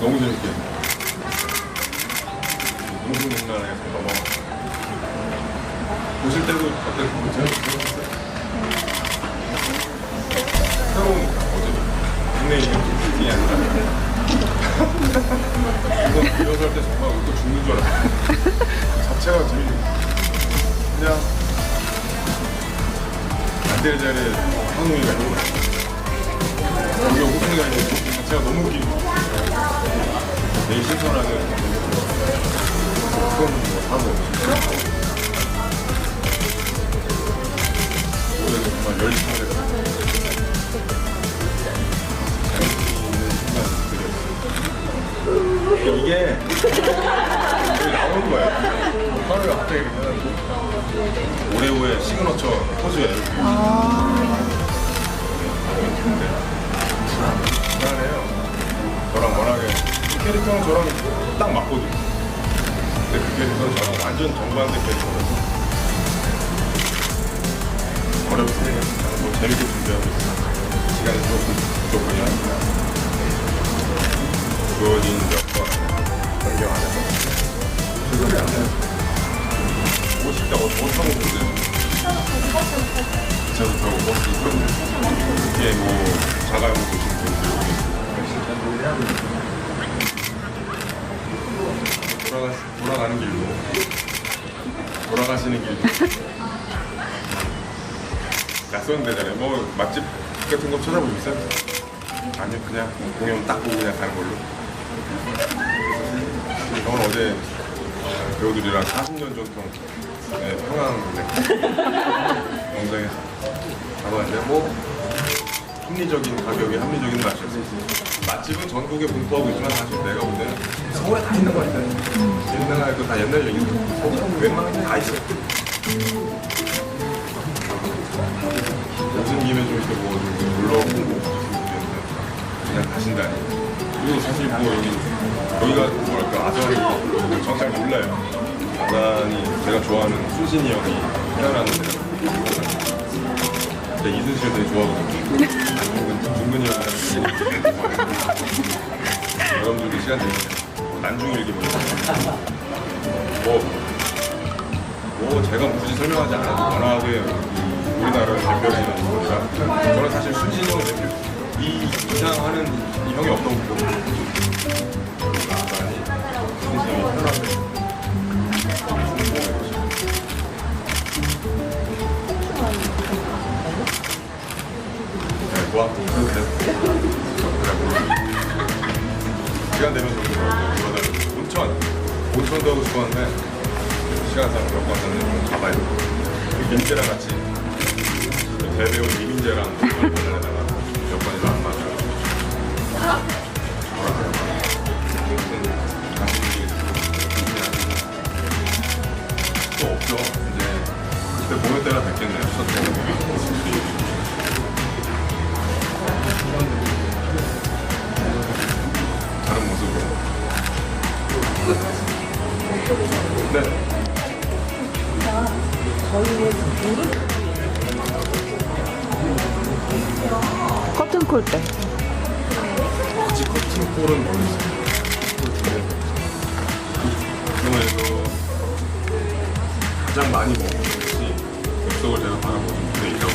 너무 재밌게. 농수농란에서 넘어가. 보실 때도 어땠어요? 재밌었어요? 어제 국내 이름 특징이 아니라. 이거 이어서 할때 정말 웃고 죽는 줄 알았어 자체가 재밌는 그냥 안 될 자리에 한웅이가 있고 호승이가 있는 것 자체가 너무 웃기고 되게 신선하게. 그건 뭐 사고 올해도 정말 열심히 하겠습니다 이게 여기 나오는 거예요. 하루가 갑자기 그냥 오레오의 시그너처 포즈예요. 불 안해요. 저랑 워낙에 이 캐릭터는 저랑 딱 맞거든요. 근데 그 캐릭터는 저랑 완전 정반대 캐릭터라서 어렵습니다. 뭐 재밌게 준비하고 있어요. 시간이 조금 부족하긴 하니까. 주어진 몇번 변경 안에서 최선을 안때 어- 어떤 분들 기차도 타고 버스 있거든요. 이게 뭐 자가용 보신 분들 돌아가 돌아가는 길도 돌아가시는 길도 낯선 데잖아요. 뭐 맛집 같은 거 찾아보셨어요? 아니요 그냥 공연 딱 보고 그냥 가는 걸로. 저는 어제 배우들이랑 40년 전통 네, 평양 영상에서 가봤는데 뭐 합리적인 가격에 합리적인 맛이었어요. 맛집은 전국에 분포하고 있지만 사실 내가 볼 때는 서울에 다 있는 것 같아요. 옛날 그다 옛날 얘기인데 서울에 웬만한 게 다 있어요. 오신 김에 좀 이렇게 뭐좀 놀러 오고 그냥 가신다니. 그리고 사실 뭐 여기 여기가 뭐랄까 아산이 저는 잘 몰라요. 아산이 제가 좋아하는 수진이 형이 태어나는 데가. 근데 이순실 되게 좋아하거든요. 중근이 형이랑 여러분들도 시간 되면 난중 일기 보세요. 뭐, 뭐 제가 굳이 설명하지 않아도 워낙에 우리나라를 대표하는 거니까 저는 사실 형을 대표 이 이상 하는 이 형이 해도 돼요? 시간 되면 좀 그러다 온천 온천도 하고 싶었는데 시간상 몇번 전에 좀 가봐야 돼 민재랑 같이 그 대배우 이민재랑 만나다가 몇 번이나 안 맞아 또 없죠 이제 그때 보낼 때가 됐겠네요 첫 때문에 다른 모습으로 네 커튼콜 때. 아직 커튼콜은 모르겠어요. 영화에서 가장 많이 먹은 것이 엽석을 제가 바라보는 분이죠.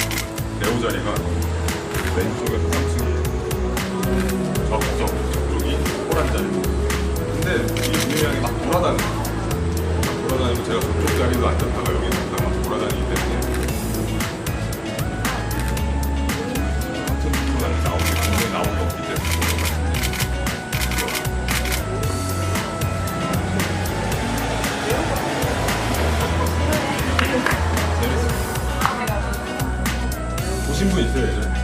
배우 자리가 왼쪽에서 3층이에요. 저쪽, 저쪽이 호란 자리. 근데 이 형이 막 돌아다녀요. 막 돌아다니고 제가 저쪽 자리도 앉았다가 여기 앉았다가 막 돌아다니기 때문에 보신 분 있어요, 예전에?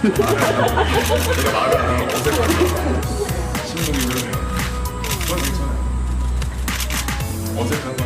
제가 말을 안 하면 어색하죠. 신문이 흐르면 그건 괜찮아요. 어색한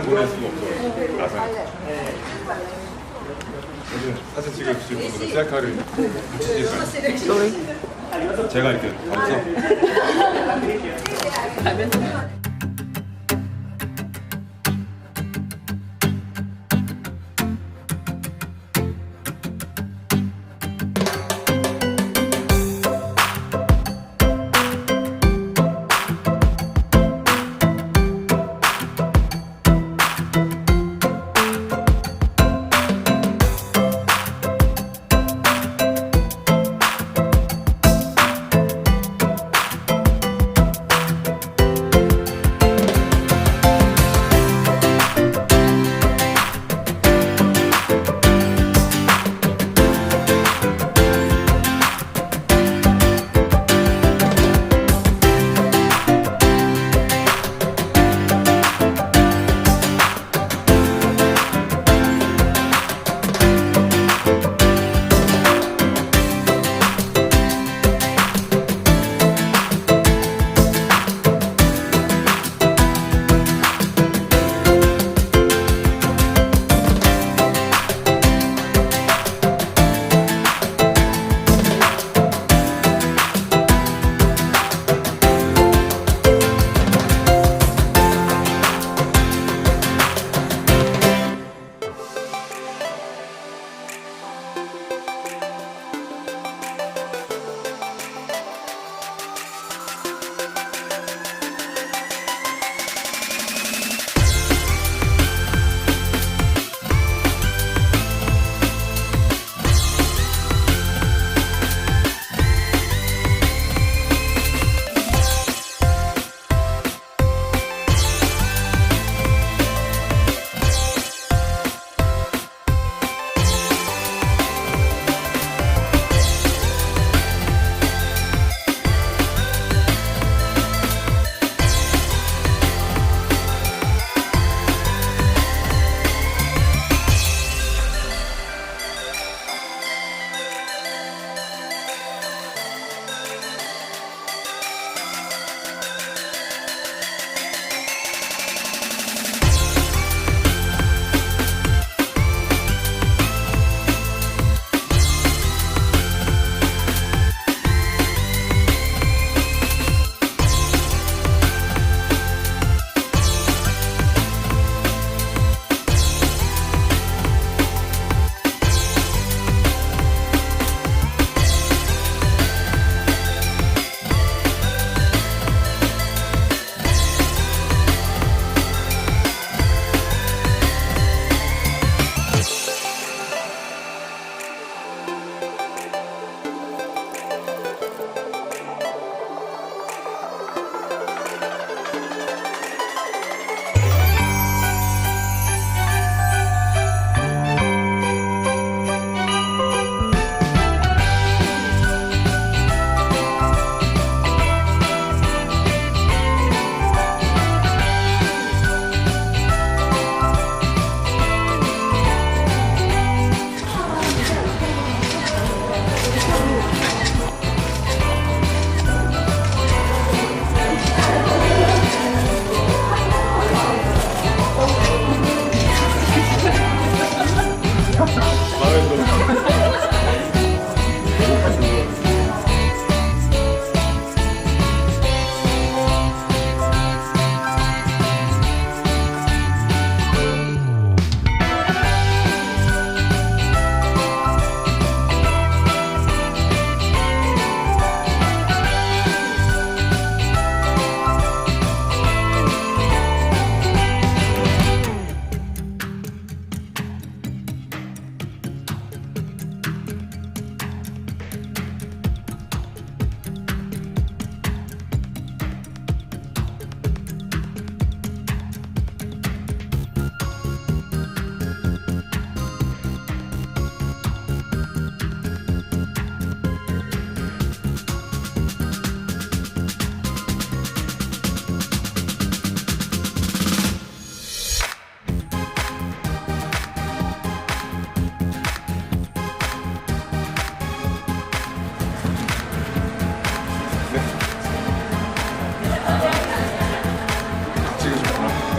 그냥 보낼 수가 없어요. 나사 요즘 사진 찍을 분들은 셀카를 쏘리. 제가 이렇게 감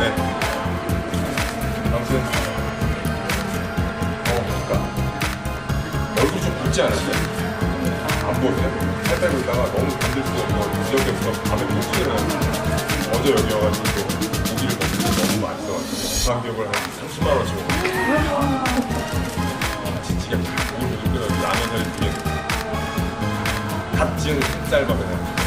네. 아무튼 어, 그러니까 얼굴 좀 붉지 않았어요? 안 보이네. 살 빼고 있다가 너무 건들 수가 없고 지역에 없어 밤에 폭주를 어제 여기 와가지고 또 고기를 먹는데 너무 많이 써가지고 가격을 한 30만 원 주고 아, 지치게 고기를 끓여서 라면 사리 두개갓 지은 쌀밥에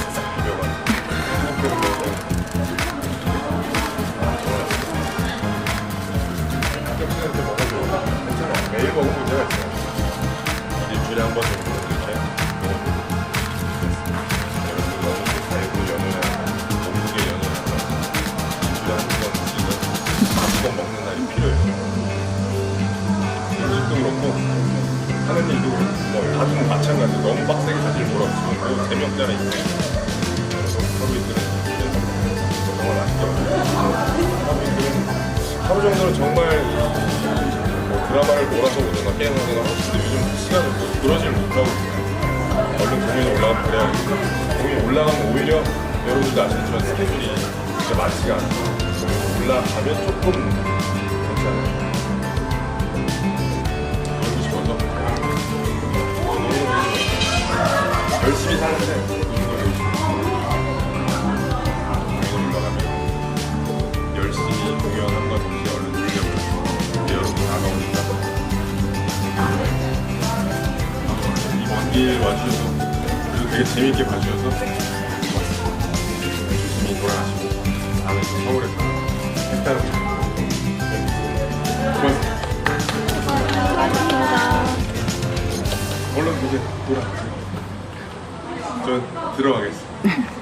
가지 너무 빡세게 사실 세 명짜리 있어요. 그래서 하루 이틀은 정말 먹어요. 하루 정도는 정말 뭐 드라마를 몰아서 오거나 게임을 하거나 하고 싶은데 요즘 시간을 뭐 그러질 못하고 있어요. 얼른 공연이 올라가면 그래야겠고 공연이 올라가면 오히려 여러분들도 아시겠지만 스케줄이 진짜 많지가. 공연이 올라가면 조금 괜찮아요. 이제 돌아가세요. 전 들어가겠습니다